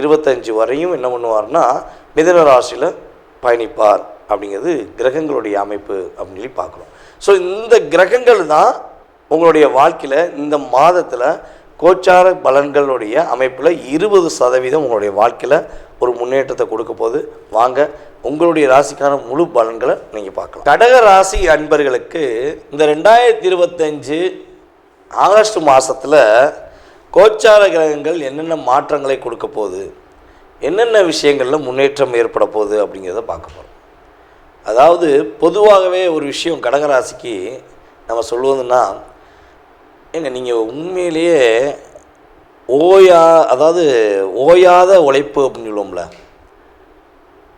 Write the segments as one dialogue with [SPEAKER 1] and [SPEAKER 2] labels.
[SPEAKER 1] இருபத்தஞ்சு வரையும் என்ன பண்ணுவார்னா மிதன ராசியில் பயணிப்பார் அப்படிங்கிறது கிரகங்களுடைய அமைப்பு அப்படின்னு சொல்லி பார்க்குறோம். ஸோ இந்த கிரகங்கள் தான் உங்களுடைய வாழ்க்கையில் இந்த மாதத்தில் கோச்சார பலன்களுடைய அமைப்பில் இருபது சதவீதம் உங்களுடைய வாழ்க்கையில் ஒரு முன்னேற்றத்தை கொடுக்க போது வாங்க உங்களுடைய ராசிக்கான முழு பலன்களை நீங்கள் பார்க்கலாம். கடக ராசி அன்பர்களுக்கு இந்த ரெண்டாயிரத்தி இருபத்தஞ்சு ஆகஸ்ட் மாதத்தில் கோச்சார கிரகங்கள் என்னென்ன மாற்றங்களை கொடுக்க போகுது? என்னென்ன விஷயங்களில் முன்னேற்றம் ஏற்பட போகுது அப்படிங்கிறத பார்க்க போகிறோம் அதாவது பொதுவாகவே ஒரு விஷயம் கடகராசிக்கு நம்ம சொல்லுவதுன்னா ஏங்க நீங்கள் உண்மையிலேயே ஓயா அதாவது ஓயாத உழைப்பு அப்படின்னு சொல்லுவோம்ல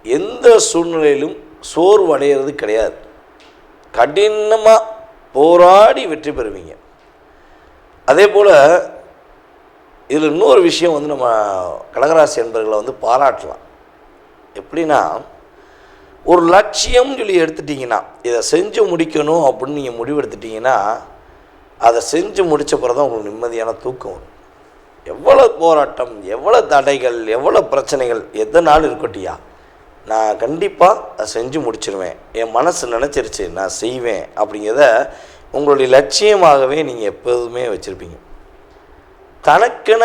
[SPEAKER 1] எந்த சூழ்நிலையிலும் சோர்வு அடையிறது கிடையாது. கடினமாக போராடி வெற்றி பெறுவீங்க. அதே போல் இதில் இன்னொரு விஷயம் வந்து நம்ம கடகராசி என்பர்களை வந்து பாராட்டலாம். எப்படின்னா ஒரு லட்சியம் சொல்லி எடுத்துட்டிங்கன்னா இதை செஞ்சு முடிக்கணும் அப்படின்னு நீங்கள் முடிவெடுத்துட்டிங்கன்னா அதை செஞ்சு முடித்த பிறகு தான் உங்களுக்கு நிம்மதியான தூக்கம் வரும். எவ்வளோ போராட்டம் எவ்வளோ தடைகள் எவ்வளோ பிரச்சனைகள் எதனால் இருக்கட்டியா நான் கண்டிப்பாக அதை செஞ்சு முடிச்சிருவேன். என் மனசு நினச்சிருச்சு நான் செய்வேன் அப்படிங்கிறத உங்களுடைய லட்சியமாகவே நீங்கள் எப்போதுமே வச்சுருப்பீங்க. தனக்கென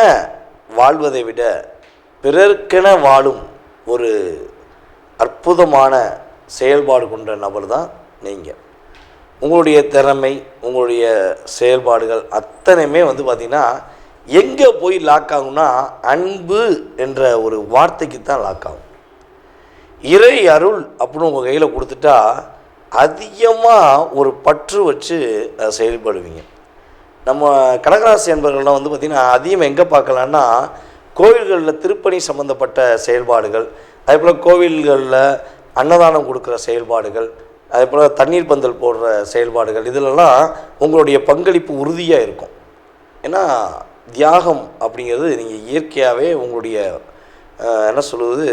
[SPEAKER 1] வாழ்வதை விட பிறர்க்கென வாழும் ஒரு அற்புதமான செயல்பாடு கொண்ட நபர் தான் நீங்கள் உங்களுடைய திறமை உங்களுடைய செயல்பாடுகள் அத்தனையுமே வந்து பார்த்திங்கன்னா எங்கே போய் லாக் ஆகும்னா அன்பு என்ற ஒரு வார்த்தைக்கு தான் லாக் ஆகும். இறை அருள் அப்படின்னு உங்கள் கையில் கொடுத்துட்டா அதிகமாக ஒரு பற்று வச்சு அதை செயல்படுவீங்க. நம்ம கடகராசி என்பவர்கள்லாம் வந்து பார்த்திங்கன்னா அதிகம் எங்கே பார்க்கலான்னா கோவில்களில் திருப்பணி சம்மந்தப்பட்ட செயல்பாடுகள் அதே போல் கோவில்களில் அன்னதானம் கொடுக்குற செயல்பாடுகள் அதே போல் தண்ணீர் பந்தல் போடுற செயல்பாடுகள் இதிலெல்லாம் உங்களுடைய பங்களிப்பு உறுதியாக இருக்கும். ஏன்னா தியாகம் அப்படிங்கிறது நீங்கள் இயற்கையாகவே உங்களுடைய என்ன சொல்லுவது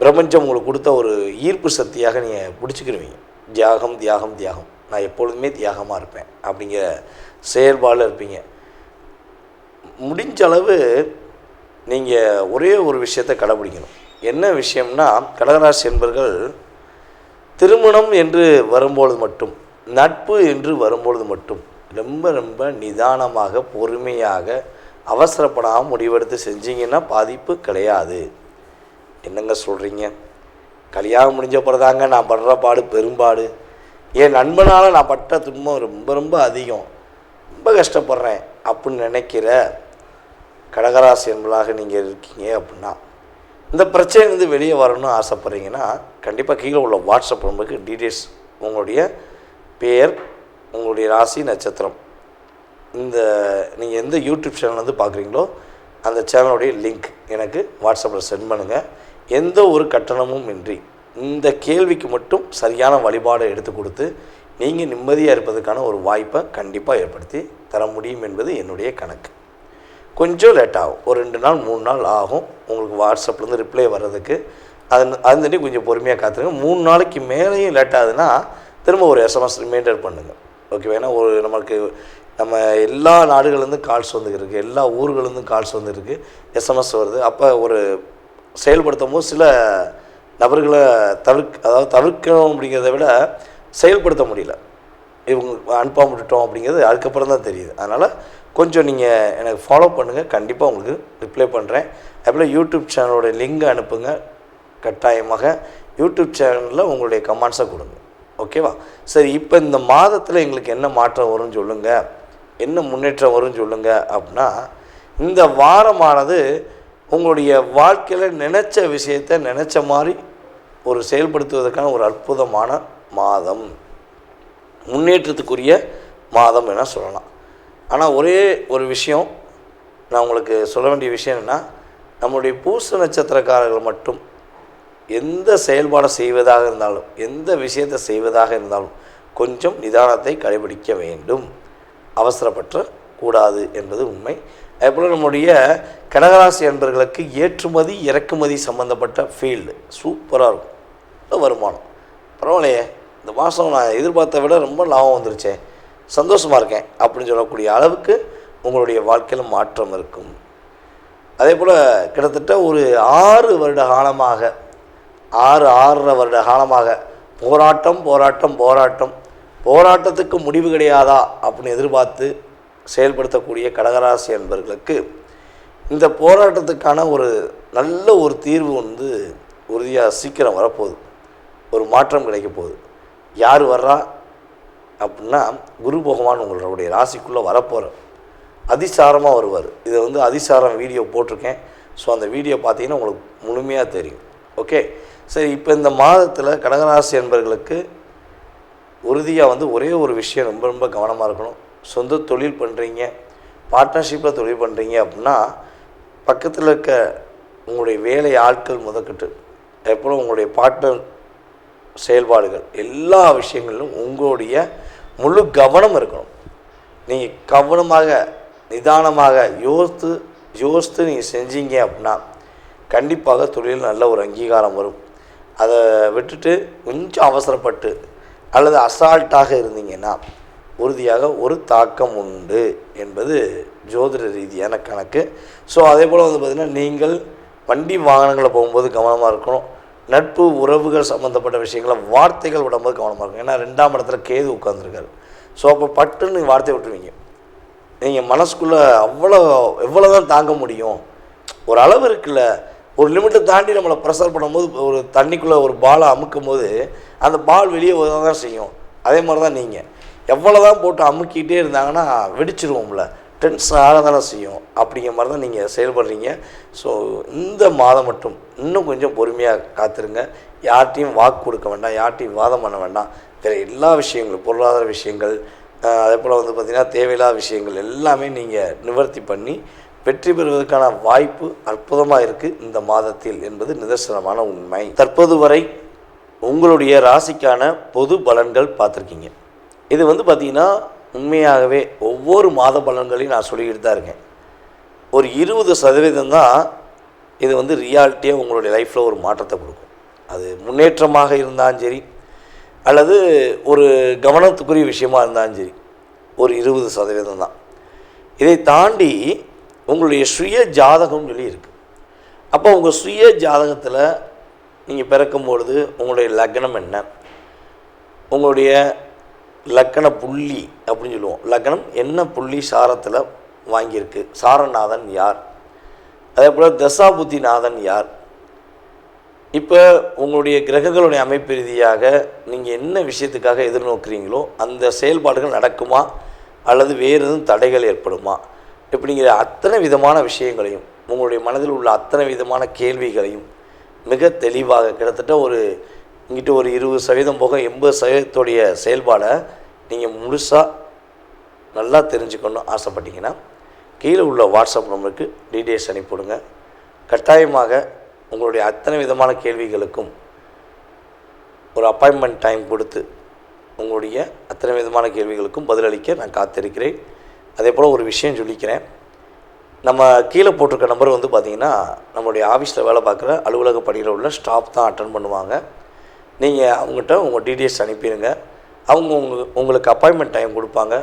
[SPEAKER 1] பிரபஞ்சம் உங்களுக்கு கொடுத்த ஒரு ஈர்ப்பு சக்தியாக நீங்கள் பிடிச்சிக்கிருவீங்க. தியாகம் தியாகம் தியாகம். நான் எப்பொழுதுமே தியாகமாக இருப்பேன். அப்படிங்கிற செயல்பாடில் இருப்பீங்க. முடிஞ்ச அளவு நீங்கள் ஒரே ஒரு விஷயத்தை கடைபிடிக்கணும். என்ன விஷயம்னா கடகராசி என்பர்கள் திருமணம் என்று வரும்பொழுது மட்டும் நட்பு என்று வரும்பொழுது மட்டும் ரொம்ப ரொம்ப நிதானமாக பொறுமையாக அவசரப்படாமல் முடிவெடுத்து செஞ்சீங்கன்னா பாதிப்பு கிடையாது. என்னங்க சொல்கிறீங்க கல்யாணம் முடிஞ்ச பிறதாங்க நான் படுற பாடு பெரும்பாடு. என் நண்பனால் நான் பட்ட துன்பம் ரொம்ப ரொம்ப அதிகம். ரொம்ப கஷ்டப்படுறேன் அப்படின்னு நினைக்கிற கடகராசி என்பதாக நீங்கள் இருக்கீங்க அப்படின்னா இந்த பிரச்சனையிலேருந்து வெளியே வரணும்னு ஆசைப்பட்றீங்கன்னா கண்டிப்பாக கீழே உள்ள வாட்ஸ்அப் நம்பருக்கு டீட்டெயில்ஸ் உங்களுடைய பேர் உங்களுடைய ராசி நட்சத்திரம். இந்த நீங்கள் எந்த யூடியூப் சேனல் வந்து பார்க்குறீங்களோ அந்த சேனலுடைய லிங்க் எனக்கு வாட்ஸ்அப்பில் சென்ட் பண்ணுங்கள் எந்த ஒரு கட்டணமும் இன்றி இந்த கேள்விக்கு மட்டும் சரியான வழிபாடை எடுத்து கொடுத்து நீங்கள் நிம்மதியாக இருப்பதற்கான ஒரு வாய்ப்பை கண்டிப்பாக ஏற்படுத்தி தர முடியும் என்பது என்னுடைய கணக்கு. கொஞ்சம் லேட் ஆகும். ஒரு ரெண்டு நாள் மூணு நாள் ஆகும். உங்களுக்கு வாட்ஸ்அப்லேருந்து ரிப்ளை வர்றதுக்கு. அது அதுந்தண்டி கொஞ்சம் பொறுமையாக காத்துருங்க. மூணு நாளைக்கு மேலேயும் லேட் ஆகுதுன்னா திரும்ப ஒரு எஸ்எம்எஸ் ரிமைண்டர் பண்ணுங்கள் ஓகேவா ஏன்னா ஒரு நமக்கு நம்ம எல்லா நாடுகள்லேருந்து கால்ஸ் வந்துருக்கு. எல்லா ஊர்கள்லேருந்து கால்ஸ் வந்துருக்கு. எஸ்எம்எஸ் வருது. அப்போ ஒரு செயல்படுத்தும் போது சில நபர்களை தவிர்க் அதாவது தவிர்க்கணும் அப்படிங்கிறத விட செயல்படுத்த முடியல. இவங்க அனுப்பாமல் விட்டுட்டோம் அப்படிங்கிறது அதுக்கப்புறம் தான் தெரியுது. அதனால் கொஞ்சம் நீங்கள் எனக்கு ஃபாலோ பண்ணுங்கள் கண்டிப்பாக உங்களுக்கு ரிப்ளை பண்ணுறேன் அதுபோல் யூடியூப் சேனலோட லிங்கை அனுப்புங்க. கட்டாயமாக யூடியூப் சேனலில் உங்களுடைய கமெண்ட்ஸை கொடுங்க. ஓகேவா சரி இப்போ இந்த மாதத்தில் எங்களுக்கு என்ன மாற்றம் வரும்னு சொல்லுங்கள் என்ன முன்னேற்றம் வரும்னு சொல்லுங்கள் அப்படின்னா இந்த வாரமானது உங்களுடைய வாழ்க்கையில் நினச்ச விஷயத்தை நினச்ச மாதிரி ஒரு செயல்படுத்துவதற்கான ஒரு அற்புதமான மாதம். முன்னேற்றத்துக்குரிய மாதம் என சொல்லலாம். ஆனால் ஒரே ஒரு விஷயம் நான் உங்களுக்கு சொல்ல வேண்டிய விஷயம் என்னென்னா நம்முடைய பூச நட்சத்திரக்காரர்கள் மட்டும் எந்த செயல்பாடை செய்வதாக இருந்தாலும் எந்த விஷயத்தை செய்வதாக இருந்தாலும் கொஞ்சம் நிதானத்தை கடைபிடிக்க வேண்டும். அவசரப்பற்ற கூடாது என்பது உண்மை. அதேபோல் நம்முடைய கடகராசி என்பர்களுக்கு ஏற்றுமதி இறக்குமதி சம்மந்தப்பட்ட ஃபீல்டு சூப்பராக இருக்கும். வருமானம். பரவாயில்லையே இந்த மாதம் நான் எதிர்பார்த்த விட ரொம்ப லாபம் வந்துருச்சே. சந்தோஷமாக இருக்கேன் அப்படின்னு சொல்லக்கூடிய அளவுக்கு உங்களுடைய வாழ்க்கையில் மாற்றம் இருக்கும். அதே போல் கிட்டத்தட்ட ஒரு ஆறு வருட காலமாக ஆறு ஆறரை வருட காலமாக போராட்டம் போராட்டம் போராட்டம் போராட்டத்துக்கு முடிவு கிடையாதா அப்படின்னு எதிர்பார்த்து செயல்படுத்தக்கூடிய கடகராசி என்பர்களுக்கு இந்த போராட்டத்துக்கான ஒரு நல்ல ஒரு தீர்வு வந்து உறுதியாக சீக்கிரம் வரப்போகுது. ஒரு மாற்றம் கிடைக்க போகுது. யார் வர்றா? அப்படின்னா குரு பகவான் உங்களுடைய ராசிக்குள்ளே வரப்போகிறார் அதிசாரமாக வருவார். இதை வந்து அதிசாரம் வீடியோ போட்டிருக்கேன். ஸோ அந்த வீடியோ பார்த்தீங்கன்னா உங்களுக்கு முழுமையாக தெரியும். ஓகே சரி இப்போ இந்த மாதத்தில் கடகராசி என்பர்களுக்கு உறுதியாக வந்து ஒரே ஒரு விஷயம் ரொம்ப ரொம்ப கவனமாக இருக்கணும். சொந்த தொழில் பண்ணுறீங்க பார்ட்னர்ஷிப்பில் தொழில் பண்ணுறீங்க அப்படின்னா பக்கத்தில் இருக்க உங்களுடைய வேலை ஆட்கள் முதற்கட்டு. எப்போ உங்களுடைய பார்ட்னர் செயல்பாடுகள் எல்லா விஷயங்களிலும் உங்களுடைய முழு கவனம் இருக்கணும். நீங்கள் கவனமாக நிதானமாக யோசித்து யோசித்து நீங்கள் செஞ்சீங்க அப்படின்னா கண்டிப்பாக தொழில் நல்ல ஒரு அங்கீகாரம் வரும். அதை விட்டுட்டு கொஞ்சம் அவசரப்பட்டு அல்லது அசால்ட்டாக இருந்தீங்கன்னா உறுதியாக ஒரு தாக்கம் உண்டு என்பது ஜோதிட ரீதியான கணக்கு. ஸோ அதே போல் வந்து பார்த்திங்கன்னா நீங்கள் வண்டி வாகனங்களில் போகும்போது கவனமாக இருக்கணும். நட்பு உறவுகள் சம்மந்தப்பட்ட விஷயங்களை வார்த்தைகள் விடும்போது கவனமாக இருக்கும் ஏன்னா ரெண்டாம் இடத்துல கேது உட்காந்துருக்காரு ஸோ அப்போ பட்டுன்னு நீங்கள் வார்த்தை விட்டுருவீங்க. நீங்கள் மனசுக்குள்ளே அவ்வளோ எவ்வளோ தான் தாங்க முடியும். ஒரு அளவு இருக்குல்ல. ஒரு லிமிட்டை தாண்டி நம்மளை ப்ரெஷர் பண்ணும்போது ஒரு தண்ணிக்குள்ளே ஒரு பாலை அமுக்கும் போது அந்த பால் வெளியே தான் செய்யும். அதே மாதிரி தான் நீங்கள் எவ்வளோ தான் போட்டு அமுக்கிட்டே இருந்தாங்கன்னா வெடிச்சிருவோம்ல. டென்ஸ் ஆக தானே செய்யும். அப்படிங்கிற மாதிரி தான் நீங்கள் செயல்படுறீங்க. ஸோ இந்த மாதம் மட்டும் இன்னும் கொஞ்சம் பொறுமையாக காத்துருங்க. யார்ட்டையும் வாக்கு கொடுக்க வேண்டாம். யார்ட்டையும் வாதம் பண்ண வேண்டாம். வேறு எல்லா விஷயங்களும் பொருளாதார விஷயங்கள் அதே போல் வந்து பார்த்திங்கன்னா தேவையில்லாத விஷயங்கள் எல்லாமே நீங்கள் நிவர்த்தி பண்ணி வெற்றி பெறுவதற்கான வாய்ப்பு அற்புதமாக இருக்குது இந்த மாதத்தில் என்பது நிதர்சனமான உண்மை. தற்போது வரை உங்களுடைய ராசிக்கான பொது பலன்கள் பார்த்துருக்கீங்க. இது வந்து பார்த்திங்கன்னா உண்மையாகவே ஒவ்வொரு மாத பலன்களையும் நான் சொல்லிக்கிட்டு தான் இருக்கேன். ஒரு இருபது சதவீதம் தான் இது வந்து ரியாலிட்டியாக உங்களுடைய லைஃப்பில் ஒரு மாற்றத்தை கொடுக்கும். அது முன்னேற்றமாக இருந்தாலும் சரி அல்லது ஒரு கவனத்துக்குரிய விஷயமா இருந்தாலும் சரி ஒரு இருபது சதவீதம் தான். இதை தாண்டி உங்களுடைய சுய ஜாதகம் சொல்லி இருக்குது அப்போ உங்கள் சுய ஜாதகத்தில் நீங்கள் பிறக்கும் பொழுது உங்களுடைய லக்னம் என்ன? உங்களுடைய லக்கண புள்ளி அப்படின்னு சொல்லுவோம். லக்கணம் என்ன புள்ளி சாரத்தில் வாங்கியிருக்கு? சாரநாதன் யார்? அதே போல் தசாபுத்திநாதன் யார்? இப்போ உங்களுடைய கிரகங்களுடைய அமைப்பு ரீதியாக நீங்கள் என்ன விஷயத்துக்காக எதிர்நோக்குறீங்களோ அந்த செயல்பாடுகள் நடக்குமா? அல்லது வேறு எதுவும் தடைகள் ஏற்படுமா? இப்படிங்கிற அத்தனை விதமான விஷயங்களையும் உங்களுடைய மனதில் உள்ள அத்தனை விதமான கேள்விகளையும் மிக தெளிவாக கிட்டத்தட்ட ஒரு இங்கிட்ட ஒரு இருபது சதவீதம் போக எண்பது சதவீதத்துடைய செயல்பாடை நீங்கள் முழுசாக நல்லா தெரிஞ்சுக்கணும்னு ஆசைப்பட்டீங்கன்னா கீழே உள்ள வாட்ஸ்அப் நம்பருக்கு டீட்டெயில்ஸ் அனுப்பிவிடுங்க. கட்டாயமாக உங்களுடைய அத்தனை விதமான கேள்விகளுக்கும் ஒரு அப்பாயின்மெண்ட் டைம் கொடுத்து உங்களுடைய அத்தனை விதமான கேள்விகளுக்கும் பதிலளிக்க நான் காத்திருக்கிறேன். அதே போல் ஒரு விஷயம் சொல்லிக்கிறேன். நம்ம கீழே போட்டிருக்க நம்பர் வந்து பார்த்திங்கன்னா நம்மளுடைய ஆஃபீஸில் வேலை பார்க்குற அலுவலக பணியில் உள்ள ஸ்டாஃப் தான் அட்டன் பண்ணுவாங்க. நீங்கள் அவங்ககிட்ட உங்கள் டீட்டெயில்ஸ் அனுப்பிடுங்க. அவங்க உங்களுக்கு உங்களுக்கு அப்பாயின்மெண்ட் டைம் கொடுப்பாங்க.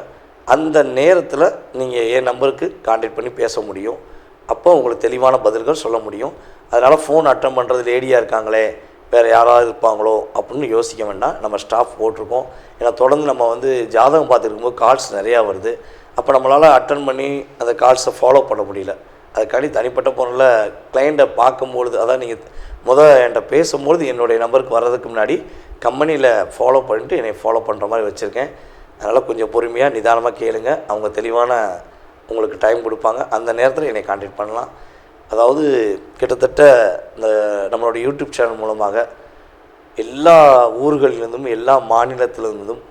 [SPEAKER 1] அந்த நேரத்தில் நீங்கள் என் நம்பருக்கு கான்டாக்ட் பண்ணி பேச முடியும். அப்போ உங்களுக்கு தெளிவான பதில்கள் சொல்ல முடியும். அதனால் ஃபோன் அட்டன் பண்ணுறது லேடியாக இருக்காங்களே வேறு யாராவது இருப்பாங்களோ அப்படின்னு யோசிக்க வேண்டாம். நம்ம ஸ்டாஃப் போட்டிருக்கோம். ஏன்னா தொடர்ந்து நம்ம வந்து ஜாதகம் பார்த்துருக்கும்போது கால்ஸ் நிறையா வருது. அப்போ நம்மளால் அட்டன் பண்ணி அந்த கால்ஸை ஃபாலோ பண்ண முடியல. அதுக்காண்டி தனிப்பட்ட பொருளில் கிளைண்ட்டை பார்க்கும்பொழுது அதான் நீங்கள் முதல் என்கிட்ட பேசும்பொழுது என்னுடைய நம்பருக்கு வர்றதுக்கு முன்னாடி கம்பெனியில் ஃபாலோ பண்ணிட்டு என்னை ஃபாலோ பண்ணுற மாதிரி வச்சுருக்கேன். அதனால் கொஞ்சம் பொறுமையாக நிதானமாக கேளுங்க. அவங்க தெளிவான உங்களுக்கு டைம் கொடுப்பாங்க. அந்த நேரத்தில் என்னை காண்டாக்ட் பண்ணலாம். அதாவது கிட்டத்தட்ட இந்த நம்மளோட யூடியூப் சேனல் மூலமாக எல்லா ஊர்களிலிருந்தும் எல்லா மாநிலத்திலிருந்தும்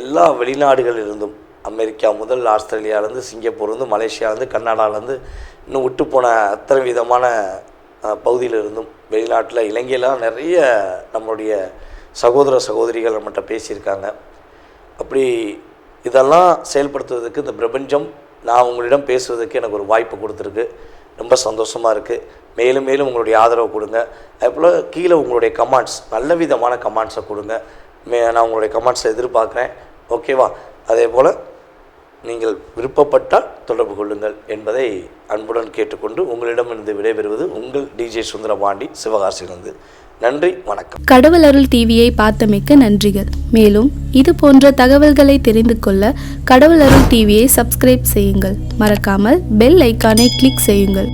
[SPEAKER 1] எல்லா வெளிநாடுகளிலிருந்தும் அமெரிக்கா முதல் ஆஸ்திரேலியாவிலேருந்து சிங்கப்பூர்லேருந்து மலேசியாவிலேருந்து கர்நாடகாவிலேருந்து இன்னும் விட்டு போன அத்தனை விதமான பகுதியிலிருந்தும் வெளிநாட்டில் இலங்கையிலாம் நிறைய நம்மளுடைய சகோதர சகோதரிகள் நம்மகிட்ட பேசியிருக்காங்க. அப்படி இதெல்லாம் செயல்படுத்துவதற்கு இந்த பிரபஞ்சம் நான் உங்களிடம் பேசுவதற்கு எனக்கு ஒரு வாய்ப்பு கொடுத்துருக்கு. ரொம்ப சந்தோஷமாக இருக்குது மேலும் மேலும் உங்களுடைய ஆதரவு கொடுங்க. அதுபோல் கீழே உங்களுடைய கமெண்ட்ஸ் நல்ல விதமான கமெண்ட்ஸை கொடுங்க. மே நான் உங்களுடைய கமெண்ட்ஸை எதிர்பார்க்குறேன். ஓகேவா? அதே போல் நீங்கள் விருப்பப்பட்டால் தொடர்பு கொள்ளுங்கள் என்பதை அன்புடன் கேட்டுக்கொண்டு உங்களிடமிருந்து விடைபெறுவது உங்கள் டிஜே சுந்தரபாண்டி சிவகாசியிலிருந்து. நன்றி வணக்கம்.
[SPEAKER 2] கடவுள் அருள் டிவியை பார்த்தமைக்க நன்றிகள். மேலும் இது போன்ற தகவல்களை தெரிந்து கொள்ள கடவுள் அருள் டிவியை சப்ஸ்கிரைப் செய்யுங்கள். மறக்காமல் பெல் ஐக்கானை கிளிக் செய்யுங்கள்.